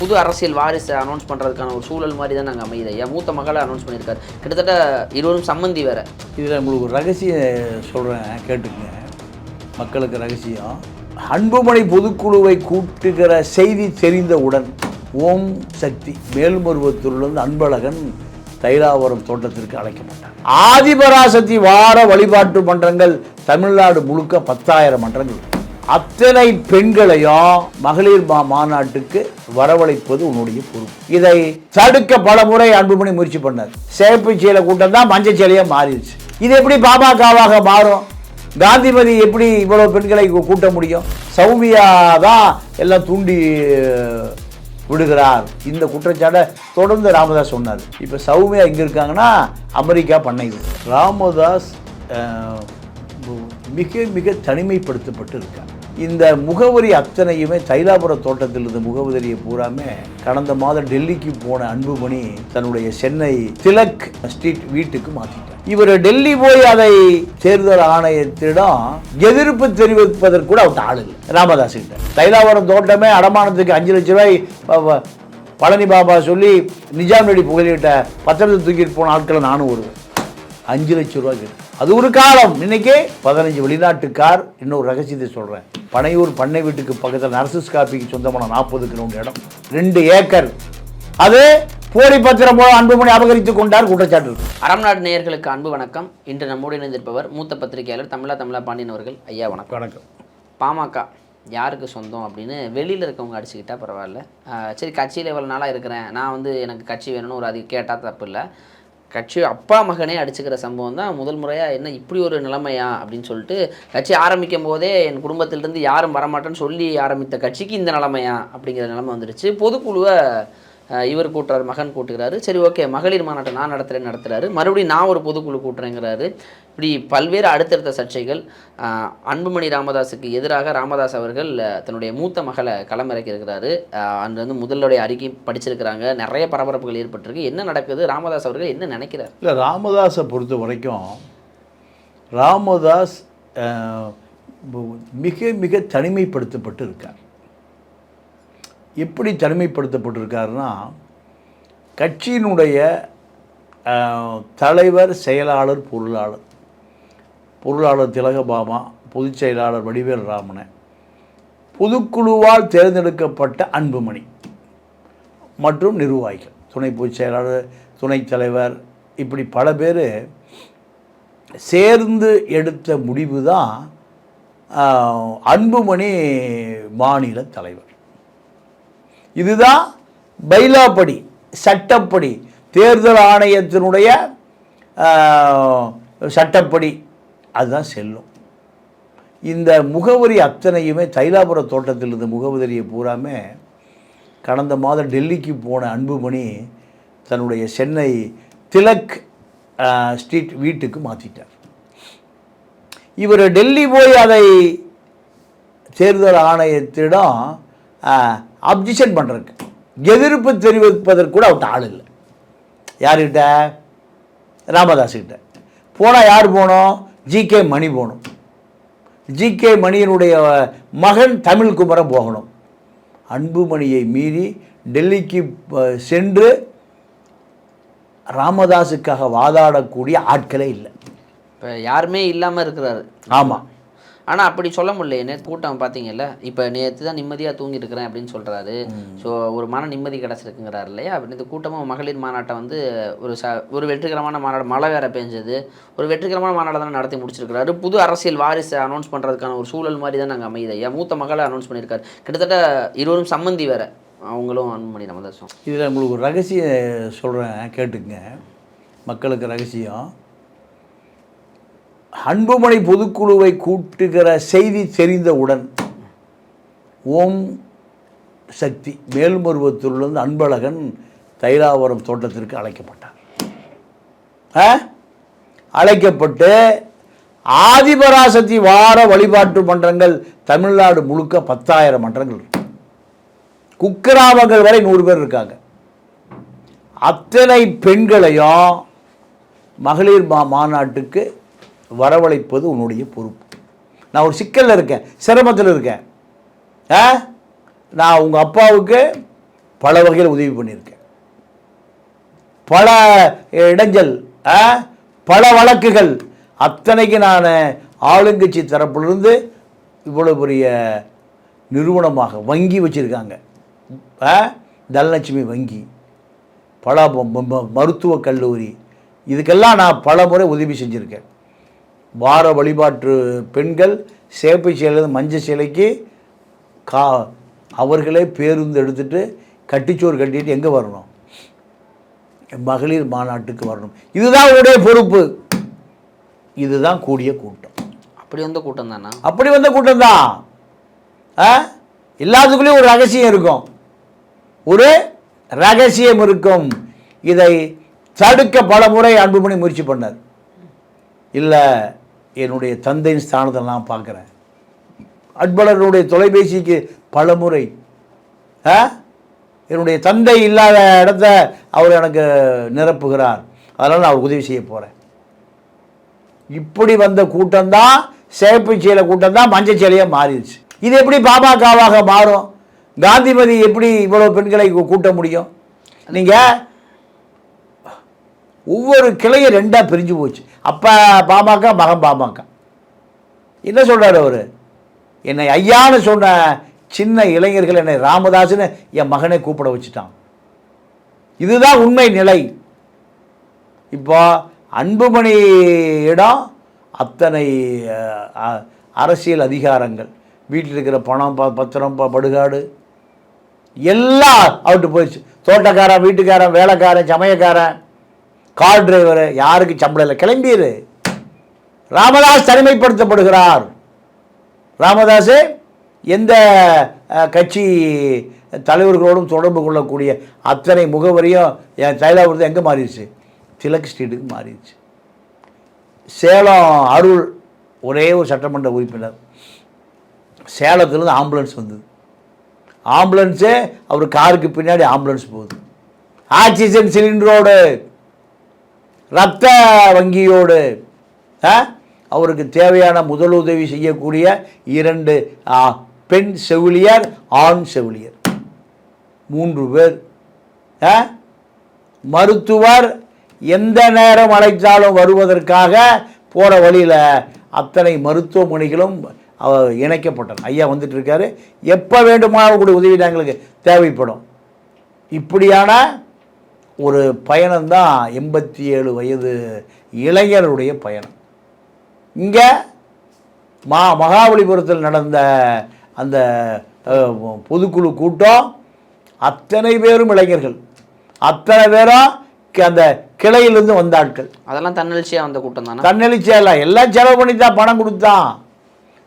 புது அரசியல் வாரிசை அனௌன்ஸ் பண்ணுறதுக்கான ஒரு சூழல் மாதிரி தான் நாங்கள் அமையுது ஐயா. மூத்த மகளை அனௌன்ஸ் பண்ணியிருக்காரு. கிட்டத்தட்ட இருவரும் சம்மந்தி வேறு. இதில் உங்களுக்கு ஒரு ரகசியம் சொல்கிறேன் கேட்டுக்கங்க. மக்களுக்கு ரகசியம். அன்புமணி பொதுக்குழுவை கூட்டுகிற செய்தி தெரிந்தவுடன் ஓம் சக்தி மேல்மருவத்தூரிலிருந்து அன்பழகன் தைலாவரம் தோட்டத்திற்கு அழைக்கப்பட்டார். ஆதிபராசக்தி வார வழிபாட்டு மன்றங்கள் தமிழ்நாடு முழுக்க பத்தாயிரம் மன்றங்கள். அத்தனை பெண்களையும் மகளிர் மா மாநாட்டுக்கு வரவழைப்பது உன்னுடைய பொறுப்பு. இதை தடுக்க பல முறை அன்புமணி முயற்சி பண்ணார். சேப்பு சேலை கூட்டம் தான் மஞ்சள் சேலையா மாறிடுச்சு. இது எப்படி பாமகவாக மாறும்? காந்திமதி எப்படி இவ்வளவு பெண்களை கூட்ட முடியும்? சௌமியா தான் எல்லாம் தூண்டி விடுகிறார். இந்த குற்றச்சாட்டை தொடர்ந்து ராமதாஸ் சொன்னார். இப்போ சௌமியா இங்கே இருக்காங்கன்னா அமெரிக்கா பண்ணைது ராமதாஸ் மிக மிக தனிமைப்படுத்தப்பட்டு இருக்காங்க இந்த முகவரி அத்தனையுமே தைலாபுர தோட்டத்தில் இருந்த முகவரியை பூராமே கடந்த மாதம் டெல்லிக்கு போன அன்புமணி தன்னுடைய சென்னை திலக் ஸ்ட்ரீட் வீட்டுக்கு மாற்றிட்டார் இவர் டெல்லி போய் அதை தேர்தல் ஆணையத்திடம் எதிர்ப்பு தெரிவிப்பதற்கு கூட அவர் ஆள் இல்லை. ராமதாஸ் கிட்ட. தைலாபுரம் தோட்டமே அடமானத்துக்கு அஞ்சு லட்ச ரூபாய் பழனி பாபா சொல்லி நிஜாம் நடி புகழிட்ட பத்திரத்தை தூக்கிட்டு போன ஆட்களை நானும் வருவேன் அஞ்சு லட்சம் கிட்ட அது ஒரு காலம். இன்னைக்கு பதினஞ்சு வெளிநாட்டு கார் இன்னொரு ரகசியத்தை சொல்கிறேன் பனையூர் பண்ணை வீட்டுக்கு பக்கத்தில் நர்சஸ் காப்பிக்கு சொந்தமான நாற்பது கிலோமீட்டர் இடம். ரெண்டு ஏக்கர். அது போலி பத்திரம் போல அன்புமணி அபகரித்து கொண்டார் குற்றச்சாட்டு. அறம் நாடு நேயர்களுக்கு அன்பு வணக்கம். இன்று நம்மோடு இணைந்திருப்பவர் மூத்த பத்திரிகையாளர் தமிழா தமிழா பாண்டியன் அவர்கள். ஐயா வணக்கம். வணக்கம். பாமக யாருக்கு சொந்தம் அப்படின்னு வெளியில் இருக்கவங்க அடிச்சுக்கிட்டா பரவாயில்ல. சரி கட்சியில் இவ்வளோ நாளாக இருக்கிறேன். நான் வந்து எனக்கு கட்சி வேணும்னு ஒரு அது கேட்டால் தப்பு இல்லை. கட்சி அப்பா மகனே அடிச்சுக்கிற சம்பவம் தான் முதல் முறையாக என்ன இப்படி ஒரு நிலைமையா அப்படின்னு சொல்லிட்டு கட்சி ஆரம்பிக்கும் போதே என் குடும்பத்திலிருந்து யாரும் வரமாட்டேன்னு சொல்லி ஆரம்பித்த கட்சிக்கு இந்த நிலைமையா அப்படிங்கிற நிலைமை வந்துடுச்சு பொதுக்குழுவை இவர் கூட்டுறாரு மகன் கூட்டுகிறாரு. சரி ஓகே மகளிர் மாநாட்டை நான் நடத்துகிறேன் நடத்துகிறாரு மறுபடியும் நான் ஒரு பொதுக்குழு கூட்டுறேங்கிறாரு. இப்படி பல்வேறு அடுத்தடுத்த சர்ச்சைகள் அன்புமணி ராமதாஸுக்கு எதிராக ராமதாஸ் அவர்கள் தன்னுடைய மூத்த மகளை களமிறக்கியிருக்கிறாரு ஆஹ் அன்று வந்து முதலுடைய அறிக்கை படிச்சிருக்கிறாங்க. நிறைய பரபரப்புகள் ஏற்பட்டிருக்கு. என்ன நடக்குது? ராமதாஸ் அவர்கள் என்ன நினைக்கிறார்? இல்லை ராமதாஸை பொறுத்த வரைக்கும் ராமதாஸ் மிக மிக தனிமைப்படுத்தப்பட்டு இருக்கார் எப்படி தனிமைப்படுத்தப்பட்டிருக்காருன்னா கட்சியினுடைய தலைவர் செயலாளர் பொருளாளர். பொருளாளர் திலகபாமா பொதுச் செயலாளர் வடிவேல் ராமனை. பொதுக்குழுவால் தேர்ந்தெடுக்கப்பட்ட அன்புமணி. மற்றும் நிர்வாகிகள். துணை பொதுச் செயலாளர் துணைத் தலைவர் இப்படி பல பேர் சேர்ந்து எடுத்த முடிவு தான் அன்புமணி மாநில தலைவர். இதுதான் பைலாப்படி சட்டப்படி. தேர்தல் ஆணையத்தினுடைய சட்டப்படி. அதுதான் செல்லும். இந்த முகவரி அத்தனையுமே தைலாபுர தோட்டத்தில் இருந்த முகவரியை பூராமே கடந்த மாதம் டெல்லிக்கு போன அன்புமணி தன்னுடைய சென்னை திலக் ஸ்ட்ரீட் வீட்டுக்கு மாற்றிட்டார் இவர் டெல்லி போய் அதை தேர்தல் ஆணையத்திடம் அப்ஜெக்ஷன் பண்ணுறதுக்கு எதிர்ப்பு தெரிவிப்பதற்கு கூட அவர்கிட்ட ஆள் இல்லை. யார்கிட்ட? ராமதாஸ்கிட்ட. போனால் யார் போகணும்? ஜிகே மணி போகணும். ஜிகே மணியினுடைய மகன் தமிழ்குமரன் போகணும். அன்புமணியை மீறி டெல்லிக்கு சென்று ராமதாஸுக்காக வாதாடக்கூடிய ஆட்களே இல்லை. இப்போ யாருமே இல்லாமல் இருக்கிறாரு. ஆமாம் ஆனால் அப்படி சொல்ல முடியல. நேற்று கூட்டம் பார்த்தீங்கல்ல இப்போ நேற்று தான் நிம்மதியாக தூங்கி இருக்கிறேன் அப்படின்னு சொல்கிறாரு ஸோ ஒரு மன நிம்மதி கிடச்சிருக்குங்கிறாரு இல்லையா? இந்த கூட்டமும் மகளிர் மாநாட்டை வந்து ஒரு ச ஒரு வெற்றிகரமான மாநாடு மழை வேற பெஞ்சது. ஒரு வெற்றிகரமான மாநாடு தான் நடத்தி முடிச்சிருக்கிறாரு. புது அரசியல் வாரிசை அனௌன்ஸ் பண்ணுறதுக்கான ஒரு சூழல் மாதிரி தான் நாங்கள் அமையுது ஐயா. மூத்த மகளை அனௌன்ஸ் பண்ணியிருக்காரு. கிட்டத்தட்ட இருவரும் சம்மந்தி வேற. அவங்களும் அன்புமணி ராமதாஸும் இதில் உங்களுக்கு ஒரு ரகசியம் சொல்கிறேன் கேட்டுக்குங்க. மக்களுக்கு ரகசியம். அன்புமணி பொதுக்குழுவை கூட்டுகிற செய்தி தெரிந்தவுடன் ஓம் சக்தி மேல்மருவத்தூர்லேருந்து அன்பழகன் தைலாவரம் தோட்டத்திற்கு அழைக்கப்பட்டார். ஆ? அழைக்கப்பட்டு ஆதிபராசக்தி வார வழிபாட்டு மன்றங்கள் தமிழ்நாடு முழுக்க பத்தாயிரம் மன்றங்கள் குக்கிராமங்கள் வரை நூறு பேர் இருக்காங்க. அத்தனை பெண்களையும் மகளிர் மா மாநாட்டுக்கு வரவழைப்பது உன்னுடைய பொறுப்பு. நான் ஒரு சிக்கலில் இருக்கேன் சிரமத்தில் இருக்கேன். ஆ? நான் உங்கள் அப்பாவுக்கு பல வகையில் உதவி பண்ணியிருக்கேன். பல இடைஞ்சல் ஆ, பல வழக்குகள். அத்தனைக்கு நான் ஆளுங்கட்சி தரப்பிலிருந்து இவ்வளோ பெரிய நிறுவனமாக வங்கி வச்சுருக்காங்க. தனலட்சுமி வங்கி பல ம- ம- மருத்துவக் கல்லூரி. இதுக்கெல்லாம் நான் பல முறை உதவி செஞ்சுருக்கேன். வார வழிபாட்டு பெண்கள் சேப்பை சேலை மஞ்சள் சிலைக்கு கா அவர்களே பேருந்து எடுத்துட்டு கட்டிச்சோறு கட்டிட்டு எங்கே வரணும்? மகளிர் மாநாட்டுக்கு வரணும். இதுதான் உடைய பொறுப்பு. இதுதான் கூடிய கூட்டம். அப்படி வந்த கூட்டம் தானா? அப்படி வந்த கூட்டம் தான். எல்லாத்துக்குள்ளேயும் ஒரு ரகசியம் இருக்கும். ஒரு ரகசியம் இருக்கும். இதை தடுக்க பல முறை அன்புமணி முயற்சி பண்ணார். இல்லை என்னுடைய தந்தையின் ஸ்தானத்தை நான் பார்க்குறேன். அன்பழகனுடைய தொலைபேசிக்கு பல முறை ஆ? என்னுடைய தந்தை இல்லாத இடத்த அவர் எனக்கு நிரப்புகிறார். அதனால் நான் உதவி செய்ய போகிறேன் இப்படி வந்த கூட்டம்தான் சேப்பு சேலை கூட்டம்தான் மஞ்சள் சேலையாக மாறிடுச்சு. இது எப்படி பாமகவாக மாறும்? காந்திமதி எப்படி இவ்வளோ பெண்களை கூட்ட முடியும்? நீங்கள் ஒவ்வொரு கிளையும் ரெண்டாக பிரிஞ்சு போச்சு. அப்பா பாமக மகன் பாமக. என்ன சொல்கிறார் அவர்? என்னை ஐயான்னு சொன்ன சின்ன இளைஞர்கள் என்னை ராமதாஸ்னு என் மகனை கூப்பிட வச்சுட்டான். இதுதான் உண்மை நிலை. இப்போ அன்புமணியிடம் அத்தனை அரசியல் அதிகாரங்கள். வீட்டில் இருக்கிற பணம் ப பத்திரம் ப படுகாடு எல்லாம் அவர்கிட்ட போயிடுச்சு. தோட்டக்காரன் வீட்டுக்காரன் வேலைக்காரன் சமயக்காரன். கார் டிரைவரு யாருக்கு சம்பளம் இல்லை? கிளம்பியது ராமதாஸ் தனிமைப்படுத்தப்படுகிறார். ராமதாஸ் எந்த கட்சி தலைவர்களோடும் தொடர்பு கொள்ளக்கூடிய அத்தனை முகவரியும் என் தைலாபுரத்து எங்கே மாறிடுச்சு? திலக் ஸ்ட்ரீட்டுக்கு மாறிடுச்சு. சேலம் அருள் ஒரே ஒரு சட்டமன்ற உறுப்பினர். சேலத்துலேருந்து ஆம்புலன்ஸ் வந்தது. ஆம்புலன்ஸே அவர் காருக்கு பின்னாடி ஆம்புலன்ஸ் போகுது. ஆக்சிஜன் சிலிண்டரோடு. ரத்த வங்கியோடு அவருக்கு தேவையான முதலுதவி செய்யக்கூடிய இரண்டு பெண் செவிலியர் ஆண் செவிலியர். மூன்று பேர் ஆ, மருத்துவர் எந்த நேரம் அழைத்தாலும் வருவதற்காக போகிற வழியில் அத்தனை மருத்துவமனைகளும் இணைக்கப்பட்டன. ஐயா வந்துட்டு இருக்காரு. எப்போ வேண்டுமானாலும் கூட உதவி எங்களுக்கு தேவைப்படும். இப்படியான ஒரு பயணம்தான் எண்பத்தி ஏழு வயது இளைஞருடைய பயணம். இங்கே மா மகாபலிபுரத்தில் நடந்த அந்த பொதுக்குழு கூட்டம் அத்தனை பேரும் இளைஞர்கள். அத்தனை பேரும் கி- அந்த கிளையிலிருந்து வந்த ஆட்கள் அதெல்லாம் தன்னெழுச்சியா வந்த கூட்டம் தானா? தன்னெழுச்சியெல்லாம் எல்லாம் செலவு பண்ணி தான் பணம் கொடுத்தான்.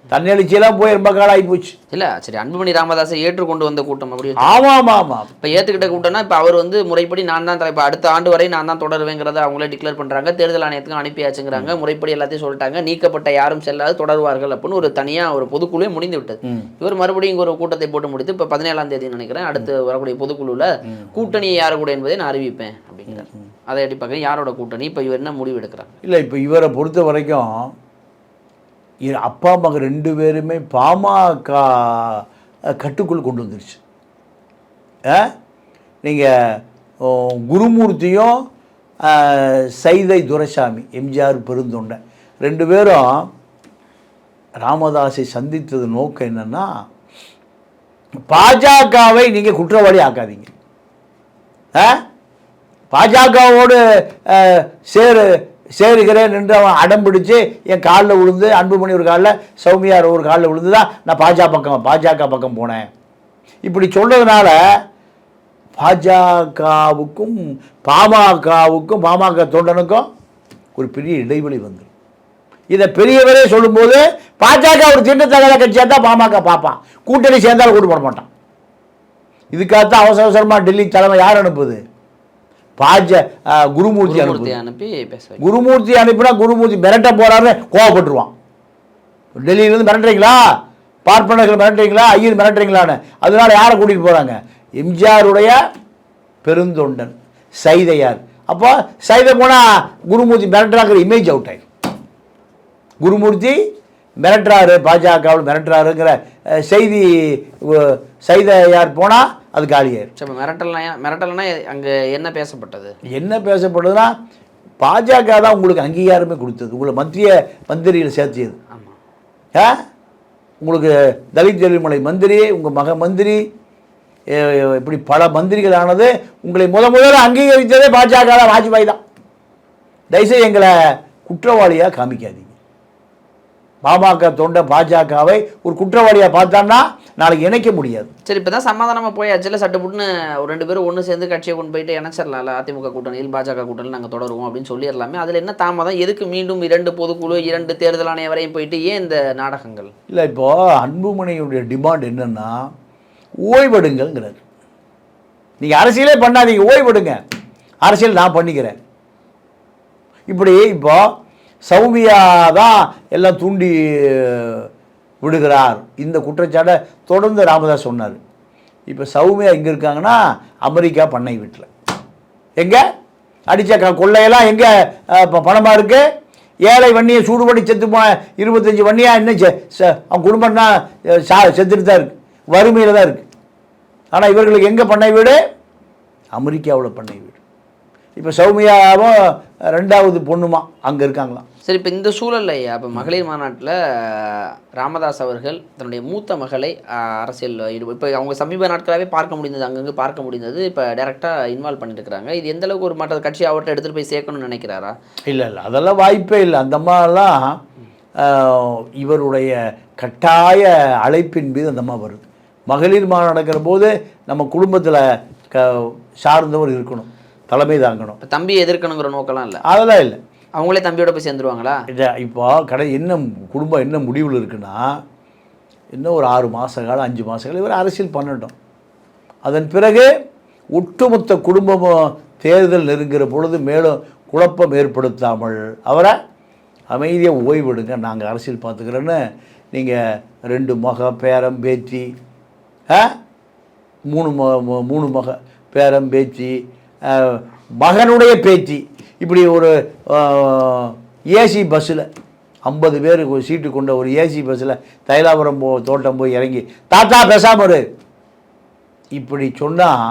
தன்னெழுச்சியெல்லாம் போய் ரொம்ப காலம் ஆகி போச்சு. இல்ல சரி அன்புமணி ராமதாஸை ஏற்றுக்கொண்டு வந்த கூட்டம் அப்படி ஆமாம் ஆமாம் ஆமாம் இப்போ ஏற்றுக்கிட்ட கூட்டம்னா இப்போ அவர் வந்து முறைப்படி நான் தான் இப்போ அடுத்த ஆண்டு வரை நான் தான் தொடருவேங்கிறத அவங்களே டிக்ளேர் பண்ணுறாங்க தேர்தல் ஆணையத்துக்கும் அனுப்பியாச்சுங்கிறாங்க. முறைப்படி எல்லாத்தையும் சொல்லிட்டாங்க. நீக்கப்பட்ட யாரும் செல்லாது தொடருவார்கள் அப்படின்னு ஒரு தனியாக ஒரு பொதுக்குழுவே முடிந்து விட்டது. இவர் மறுபடியும் இங்க ஒரு கூட்டத்தை போட்டு முடித்து இப்போ பதினேழாம் தேதி நினைக்கிறேன் அடுத்து வரக்கூடிய பொதுக்குழுவில் கூட்டணி யாரு கூட என்பதை நான் அறிவிப்பேன் அப்படிங்கிறார். அதை எப்படி பார்க்குறேன் யாரோட கூட்டணி? இப்போ இவர் என்ன முடிவு எடுக்கிறாங்க இல்லை இப்போ இவரை பொறுத்த வரைக்கும் அப்பா மகன் ரெண்டு பேருமே பாமக கட்டுக்குள் கொண்டு வந்துருச்சு. நீங்கள் குருமூர்த்தியும் சைதை துரைசாமி எம்ஜிஆர் பெருந்தொண்டை. ரெண்டு பேரும் ராமதாஸை சந்தித்தது நோக்கம் என்னன்னா பாஜகவை நீங்கள் குற்றவாளி ஆக்காதீங்க. ஆ பாஜகவோடு சேரு சேருகிறேன் என்று அவன் அடம் பிடிச்சி என் காலில் விழுந்து அன்புமணி ஒரு காலில் சௌமியார் ஒரு காலில் விழுந்து தான் நான் பாஜக பக்கம் பாஜக பக்கம் போனேன். இப்படி சொல்கிறதுனால பாஜகவுக்கும் பாமகவுக்கும் பாமக தொண்டனுக்கும் ஒரு பெரிய இடைவெளி வந்துடும் இதை பெரியவரே சொல்லும்போது பாஜக ஒரு திட்டத்தகாத கட்சியாக தான் பாமக பார்ப்பான். கூட்டணி சேர்ந்தாலும் கூட்டு போட மாட்டான். இதுக்காகத்தான் அவசர அவசரமாக டெல்லி தலைமை யார் அனுப்புது? பாஜ குருமூர்த்தி அனுப்பி. பேச வைக்க. குருமூர்த்தி அனுப்பினா குருமூர்த்தி மிரட்ட போறாருன்னு கோவப்பட்டுருவான். டெல்லியிலேருந்து மிரட்டுறீங்களா? பார்ப்பனர்கள் மிரட்டுறீங்களா? ஐயர் மிரட்டுறீங்களான்னு. அதனால யாரை கூட்டிகிட்டு போகிறாங்க எம்ஜிஆருடைய பெருந்தொண்டன் சைதையார். அப்போ சைதை போனால் குருமூர்த்தி மிரட்டுறாங்கிற இமேஜ் அவுட் ஆயிடும் குருமூர்த்தி மிரட்டுறாரு பாஜகவில் மிரட்டுறாருங்கிற செய்தி அஹ், சைதையார் போனால் அது காலியாயிரும். சரி இப்போ மிரட்டல்னா அங்கே என்ன பேசப்பட்டது? என்ன பேசப்படுதுன்னா பாஜக தான் உங்களுக்கு அங்கீகாரமே கொடுத்தது. உங்களை மத்திய மந்திரியில் சேர்த்தியது. ஆ? உங்களுக்கு தலித் எழில்மலை மந்திரி உங்கள் மக மந்திரி இப்படி பல மந்திரிகள் ஆனது உங்களை முத முதல்ல அங்கீகரித்ததே பாஜக தான் வாஜ்பாய் தான். தயவுசெய்து எங்களை குற்றவாளியாக காமிக்காதீங்க. பாமக தொண்டை பாஜகவை ஒரு குற்றவாளியாக பார்த்தான்னா நாளைக்கு இணைக்க முடியாது. சரி இப்போ தான் சமாதானமாக போயாச்சுல சட்டுப்புட்டுன்னு ஒரு ரெண்டு பேரும் ஒன்று சேர்ந்து கட்சியை கொண்டு போயிட்டு இணைச்சிடலாம்ல அதிமுக கூட்டணியில் பாஜக கூட்டணியில் நாங்கள் தொடருவோம் அப்படின்னு சொல்லிடலாமே. அதில் என்ன தாமதம்? எதுக்கு மீண்டும் இரண்டு பொதுக்குழு இரண்டு தேர்தல் ஆணையம் வரையும் போயிட்டு ஏன் இந்த நாடகங்கள்? இல்லை இப்போ அன்புமணியுடைய டிமாண்ட் என்னன்னா ஓய்வெடுங்கள்ங்கிறார். நீங்கள் அரசியலே பண்ணாதீங்க ஓய்வெடுங்க. அரசியல் நான் பண்ணிக்கிறேன். இப்படி இப்போ சௌமியா தான் எல்லாம் தூண்டி விடுகிறார். இந்த குற்றச்சாட்டை தொடர்ந்து ராமதாஸ் சொன்னார். இப்போ சௌமியா எங்கே இருக்காங்கன்னா அமெரிக்கா பண்ணை வீட்டில். எங்கே? அடித்த க கொள்ளையெல்லாம் எங்கே இப்போ பணமாக இருக்குது ஏழை வண்டியை சூடு பண்ணி செத்து இருபத்தஞ்சி வண்டியாக இன்னும் செ- அவன் குடும்பம்னா சா செத்துட்டு தான் இருக்குது வறுமையில் தான் இருக்குது ஆனால் இவர்களுக்கு எங்கே பண்ணை வீடு? அமெரிக்காவில் பண்ணை வீடு. இப்போ சௌமியாவும் ரெண்டாவது பொண்ணுமா அங்கே இருக்காங்களாம். சரி இப்போ இந்த சூழல்ல அப்போ மகளிர் மாநாட்டில் ராமதாஸ் அவர்கள் தன்னுடைய மூத்த மகளை அரசியல் ஈடுபடு இப்போ அவங்க சமீப நாட்களாகவே பார்க்க முடிந்தது அங்கங்கே பார்க்க முடிந்தது இப்போ டைரெக்டாக இன்வால்வ் பண்ணியிருக்கிறாங்க இது எந்த அளவுக்கு ஒரு மற்ற கட்சி அவர்கிட்ட எடுத்துகிட்டு போய் சேர்க்கணும்னு நினைக்கிறாரா? இல்லை இல்லை அதெல்லாம் வாய்ப்பே இல்லை. அந்த ஆஹ், இவருடைய கட்டாய அழைப்பின் மீது அந்த அம்மா வருது. மகளிர் மாநாடு நடக்கிற போது நம்ம குடும்பத்தில் க சார்ந்தவர் இருக்கணும் தலைமை தாங்கணும். இப்போ தம்பியை எதிர்க்கணுங்கிற நோக்கம்லாம் இல்லை? அதெல்லாம் இல்லை. அவங்களே தம்பியோட போய் சேர்ந்துருவாங்களா? இல்லை இப்போ கடை என்ன குடும்பம் என்ன முடிவில் இருக்குன்னா இன்னும் ஒரு ஆறு மாத காலம் அஞ்சு மாத காலம் இவர் அரசியல் பண்ணட்டும். அதன் பிறகு ஒட்டுமொத்த குடும்பமும் தேர்தல் நெருங்கிற பொழுது மேலும் குழப்பம் ஏற்படுத்தாமல் அவரை அமைதியாக ஓய்வெடுங்க. நாங்கள் அரசியல் பார்த்துக்கிறோன்னு நீங்கள் ரெண்டு மக பேரம் பேத்தி மூணு ம மூணு மக பேரம் பேத்தி மகனுடைய பேத்தி. இப்படி ஒரு ஏசி பஸ்ஸில் ஐம்பது பேர் ஒரு சீட்டு கொண்ட ஒரு ஏசி பஸ்ஸில் தைலாபுரம் போ தோட்டம் போய் இறங்கி தாத்தா பேசாமல் இரு. இப்படி சொன்னால்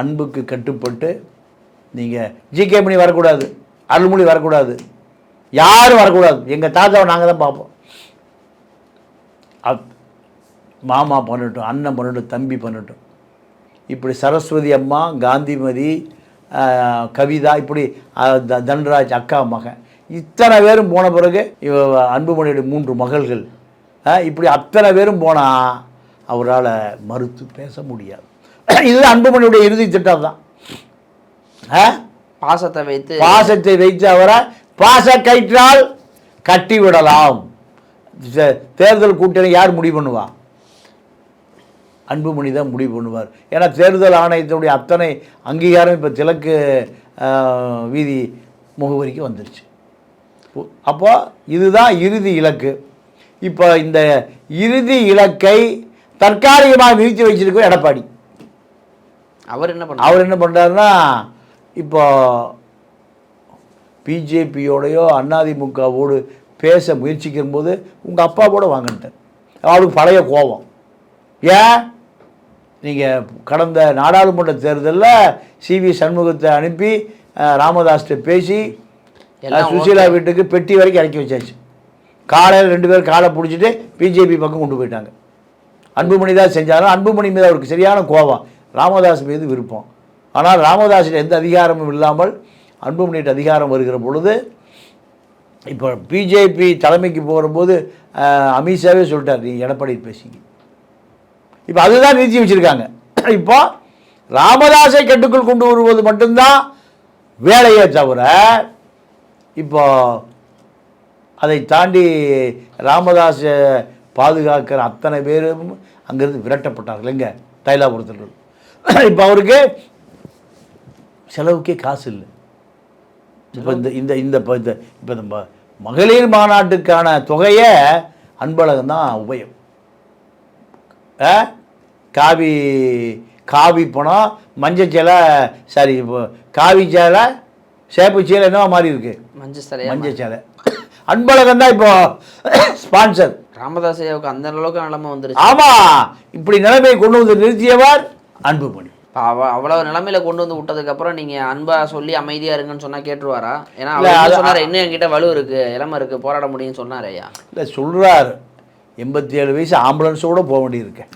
அன்புக்கு கட்டுப்பட்டு நீங்கள் ஜிகே மணி வரக்கூடாது அருள்மொழி வரக்கூடாது யாரும் வரக்கூடாது. எங்கள் தாத்தாவை நாங்கள் தான் பார்ப்போம். அப் மாமா பண்ணட்டும் அண்ணன் பண்ணட்டும் தம்பி பண்ணட்டும். இப்படி சரஸ்வதி அம்மா காந்திமதி கவிதா இப்படி தன்ராஜ் அக்கா மகன். இத்தனை பேரும் போன பிறகு அன்புமணியுடைய மூன்று மகள்கள். இப்படி அத்தனை பேரும் போனால் அவரால் மறுத்து பேச முடியாது. இது அன்புமணியுடைய இறுதி திட்டம் தான். பாசத்தை வைத்து பாசத்தை வைத்து அவரை பாச கயிற்றால் கட்டி விடலாம். தேர்தல் கூட்டணி யார் முடிவு பண்ணுவா? அன்புமணி தான் முடிவு பண்ணுவார். ஏன்னா தேர்தல் ஆணையத்தினுடைய அத்தனை அங்கீகாரம் இப்போ திலக்கு வீதி முகவரிக்கு வந்துருச்சு. அப்போ இதுதான் இறுதி இலக்கு. இப்போ இந்த இறுதி இலக்கை தற்காலிகமாக விரித்து வச்சிருக்க எடப்பாடி. அவர் என்ன பண்ணார்? அவர் என்ன பண்ணுறாருன்னா இப்போ பிஜேபியோடையோ அதிமுகவோடு பேச முயற்சிக்கும் போது உங்கள் அப்பாவோட வாங்கிட்டார் அவருக்கு பழைய கோபம். ஏன்? நீங்கள் கடந்த நாடாளுமன்ற தேர்தலில் சிவி சண்முகத்தை அனுப்பி அஹ், ராமதாஸ்கிட்ட பேசி சுசீலா வீட்டுக்கு பெட்டி வரைக்கும் இறக்கி வச்சாச்சு. காலையில் ரெண்டு பேரும் காலை பிடிச்சிட்டு பிஜேபி பக்கம் கொண்டு போயிட்டாங்க. அன்புமணி தான் செஞ்சாலும் அன்புமணி மீது அவருக்கு சரியான கோபம். ராமதாஸ் மீது விருப்பம். ஆனால் ராமதாஸின் எந்த அதிகாரமும் இல்லாமல் அன்புமணிகிட்ட அதிகாரம் வருகிற பொழுது இப்போ பிஜேபி தலைமைக்கு போகும்போது அஹ், அமித்ஷாவே சொல்லிட்டார் நீ எடப்பாடி பேசிங்க இப்போ அதுதான் நிறுத்தி வச்சுருக்காங்க. இப்போ ராமதாஸை கட்டுக்குள் கொண்டு வருவது மட்டும்தான் வேலையே தவிர இப்போ அதை தாண்டி ராமதாஸை பாதுகாக்கிற அத்தனை பேரும் அங்கேருந்து விரட்டப்பட்டார்கள். எங்க? தைலாபுரத்தில் இப்போ அவருக்கு செலவுக்கே காசு இல்லை. இப்போ இந்த இந்த இந்த இப்போ இந்த இப்போ இந்த மகளிர் மாநாட்டுக்கான தொகையை அன்பழகன் தான் உபயம். காவி காவி பணம் மஞ்சள் சேலை சாரி காவி சேலை சேப்பு சேலை என்னவா மாறி இருக்கு. மஞ்சள் சிலையா? மஞ்சள் சேலை. அன்பழகன் தான் இப்போ ஸ்பான்சர் ராமதாஸ் ஐயாவுக்கு அந்த அளவுக்கு நிலைமை வந்துருச்சு. ஆமா இப்படி நிலைமையை கொண்டு வந்து நிறுத்தியவர் அன்புமணி. இப்போ அவ அவ்வளவு நிலைமையில கொண்டு வந்து விட்டதுக்கப்புறம் நீங்க அன்பா சொல்லி அமைதியா இருங்கன்னு சொன்னா கேட்டுருவாரா? ஏன்னா என்ன சொன்னாரு இன்னும் என்கிட்ட வலு இருக்கு இளமை இருக்கு போராட முடியும்னு சொன்னாரு ஐயா. இல்லை சொல்கிறார் எண்பத்தி ஏழு வயசு ஆம்புலன்ஸோடு போக வேண்டியிருக்கேன்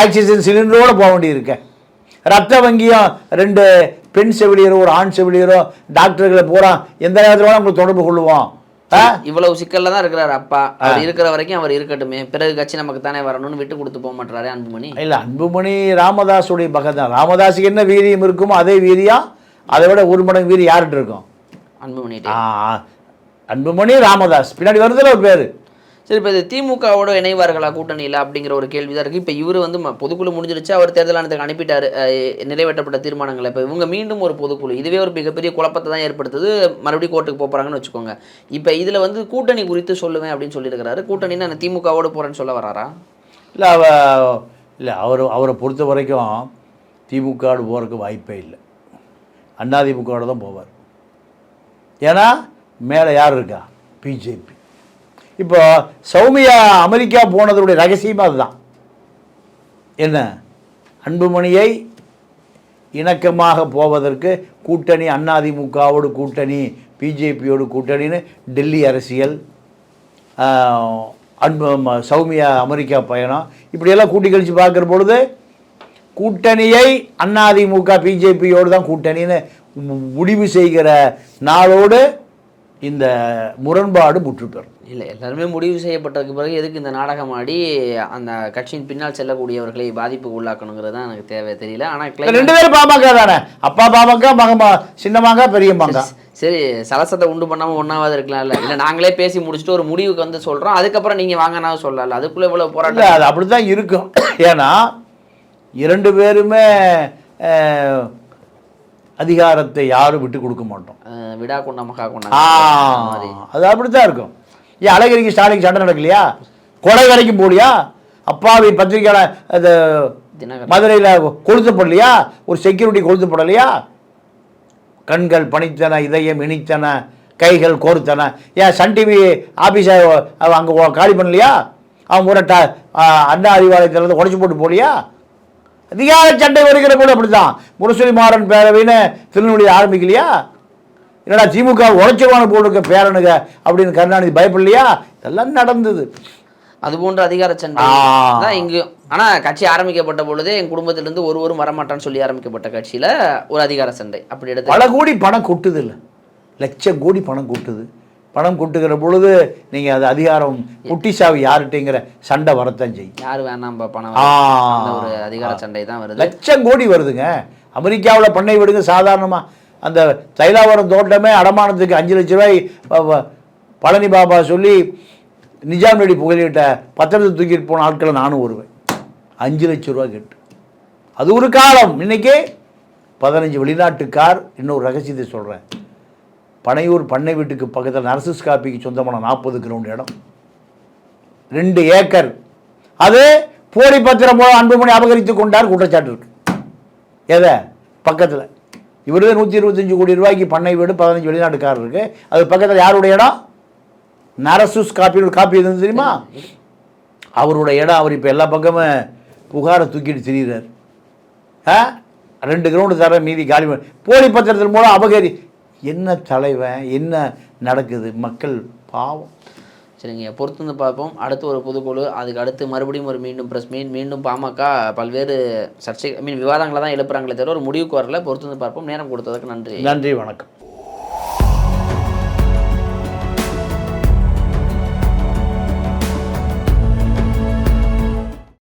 ஆக்சிஜன் சிலிண்டரோடு போக வேண்டியிருக்கேன் ரத்த வங்கியும் ரெண்டு பெண் செவிலியரோ ஒரு ஆண் செவிலியரோ டாக்டர்களை பூரா எந்த நேரத்தில் உங்களுக்கு தொடர்பு கொள்ளுவோம். இவ்வளவு சிக்கல்ல தான் இருக்கிறாரு அப்பா. அவர் இருக்கிற வரைக்கும் அவர் இருக்கட்டுமே. பிறகு கட்சி நமக்கு தானே வரணும்னு விட்டு கொடுத்து போக மாட்டாரு அன்புமணி. இல்லை அன்புமணி ராமதாஸுடைய பக்கம் தான். ராமதாஸுக்கு என்ன வீரியம் இருக்குமோ? அதே வீரியம் அதை விட ஒரு மடங்கு வீரியம் யார்கிட்ட இருக்கும்? அன்புமணி அன்புமணி ராமதாஸ். பின்னாடி வருதுல ஒரு பேர். சரி இப்போ இது திமுகவோட இணைவார்களா கூட்டணியில் அப்படிங்கிற ஒரு கேள்வி தான் இருக்குது இப்போ இவர் வந்து ம- பொதுக்குழு முடிஞ்சிருச்சு அவர் தேர்தல் ஆணையத்துக்கு அனுப்பிட்டார். நிறைவேற்றப்பட்ட தீர்மானங்களை. இப்போ இவங்க மீண்டும் ஒரு பொதுக்குழு. இதுவே ஒரு மிகப்பெரிய குழப்பத்தை தான் ஏற்படுத்துது. மறுபடியும் கோர்ட்டுக்கு போகிறாங்கன்னு வச்சுக்கோங்க. இப்போ இதில் வந்து கூட்டணி குறித்து சொல்லுவேன் அப்படின்னு சொல்லியிருக்கிறாரு. கூட்டணின்னு நான் திமுகவோட போகிறேன்னு சொல்ல வராரா? இல்லை அவ இல்லை அவர் அவரை பொறுத்த வரைக்கும் திமுகவோடு போகிறதுக்கு வாய்ப்பே இல்லை. அதிமுகவோட தான் போவார். ஏன்னா மேலே யார் இருக்கா? பிஜேபி. இப்போ சௌமியா அமெரிக்கா போனதுடைய ரகசியமாக அதுதான். என்ன? அன்புமணியை இணக்கமாக போவதற்கு கூட்டணி அதிமுகவோடு கூட்டணி பிஜேபியோடு கூட்டணின்னு டெல்லி அரசியல் அன்பு சௌமியா அமெரிக்கா பயணம் இப்படியெல்லாம் கூட்டி கழித்து பார்க்குற பொழுது கூட்டணியை அதிமுக பிஜேபியோடு தான் கூட்டணின்னு முடிவு செய்கிற நாளோடு இந்த முரண்பாடு முற்று பெறும் இல்லை எல்லாருமே முடிவு செய்யப்பட்டதுக்கு பிறகு எதுக்கு இந்த நாடகம் ஆடி அந்த கட்சியின் பின்னால் செல்லக்கூடியவர்களை பாதிப்புக்கு உள்ளாக்கணுங்கிறது தான் எனக்கு தேவை தெரியல. ஆனால் ரெண்டு பேரும் பாமக தானே? அப்பா பாமக மகமா சின்னமாங்க பெரியம்மாங்க சரி சலசத்தை உண்டு பண்ணாம ஒன்றாவது இருக்கலாம்ல. இல்லை நாங்களே பேசி முடிச்சுட்டு ஒரு முடிவுக்கு வந்து சொல்றோம். அதுக்கப்புறம் நீங்க வாங்கினாலும் சொல்லல அதுக்குள்ள இவ்வளவு இல்லை போராட்டம் அது அப்படி தான் இருக்கும். ஏன்னா இரண்டு பேருமே அதிகாரத்தை யாரும் விட்டு கொடுக்க மாட்டோம். விடா கொண்ட மகா கொண்ட. அது அப்படி தான் இருக்கும். ஏன் அழகிரிக்கு ஸ்டாலின் சண்டை நடக்கலையா? கொலை வரைக்கும் போலியா அப்பாவி பத்திரிக்கையாளர் அது மதுரையில் கொளுத்தப்படலையா? ஒரு செக்யூரிட்டி கொளுத்தப்படலையா? கண்கள் பணித்தன இதயம் இனித்தன கைகள் கோர்த்தன. ஏன் சன் டிவி ஆஃபீஸை அங்கே காலி பண்ணலையா? அவன் ஒரு ட அண்ணா அறிவாலயத்திலேருந்து உடச்சி போட்டு போலியா அதிகார சண்டை வருகிற போது அப்படித்தான் முரசொலி மாறன் பேரவைன்னு திருநெல்வேலி ஆரம்பிக்கலையா? என்னடா திமுக உழைச்சவான போடுக்க பேரனுங்க அப்படின்னு கருணாநிதி பயப்படலையா? இதெல்லாம் நடந்தது. அது போன்ற அதிகார சண்டை. தான் இங்கேயும் ஆனா கட்சி ஆரம்பிக்கப்பட்ட பொழுதே என் குடும்பத்திலிருந்து ஒருவரும் வரமாட்டான்னு சொல்லி ஆரம்பிக்கப்பட்ட கட்சியில ஒரு அதிகார சண்டை. அப்படி எடுத்து பல கோடி பணம் கொட்டுது இல்லை. லட்சம் கோடி பணம் கொட்டுது. பணம் கொட்டுகிற பொழுது நீங்கள் அது அதிகாரம் குட்டி சாவி யார்கிட்டங்கிற சண்டை வரத்தான் செய்யும். யாரு வேணாம் பணம் ஒரு அதிகார சண்டை தான் வருது. லட்சம் கோடி வருதுங்க. அமெரிக்காவில் பண்ணை விடுங்க சாதாரணமாக அந்த தைலாவரம் தோட்டமே அடமானத்துக்கு அஞ்சு லட்ச ரூபாய் பழனி பாபா சொல்லி நிஜாம் ரெடி புகழிட்ட பத்திரத்தை தூக்கிட்டு போன ஆட்களை நானும் வருவேன் அஞ்சு லட்ச ரூபா கேட்டு. அது ஒரு காலம். இன்னைக்கு பதினஞ்சு வெளிநாட்டு கார் இன்னொரு ரகசியத்தை சொல்கிறேன் பனையூர் பண்ணை வீட்டுக்கு பக்கத்தில் நர்சஸ் காப்பிக்கு சொந்தமான நாற்பது கிரவுண்ட் இடம். ரெண்டு ஏக்கர். அது போலி பத்திரம் போல அன்புமணி அபகரித்து கொண்டார் குற்றச்சாட்டு இருக்கு. எதை? பக்கத்தில். இவரு நூற்றி இருபத்தஞ்சு கோடி ரூபாய்க்கு பண்ணை வீடு பதினஞ்சு வெளிநாட்டுக்காரர் இருக்கு. அது பக்கத்தில் யாருடைய இடம்? நரசுஸ் காப்பி காப்பி இருந்து தெரியுமா? அவரோட இடம். அவர் இப்போ எல்லா பக்கமும் புகாரை தூக்கிட்டு திரிகிறார் ஆ? ரெண்டு கிரவுண்டு தர மீதி காலி போலி பத்திரத்தின் மூலம் அபகரி என்ன தலைவன் என்ன நடக்குது? மக்கள் பாவம். சரிங்க பொறுத்து வந்து பார்ப்போம். அடுத்து ஒரு பொதுக்குழு அதுக்கு அடுத்து மறுபடியும் ஒரு மீண்டும் ப்ரெஸ் மீன் மீண்டும் பாமக பல்வேறு சர்ச்சை ஐ மீன் விவாதங்களை தான் எழுப்புறாங்களே தவிர ஒரு முடிவுக்கு வரல. பொறுத்து வந்து பார்ப்போம். நேரம் கொடுத்ததுக்கு நன்றி. நன்றி வணக்கம்.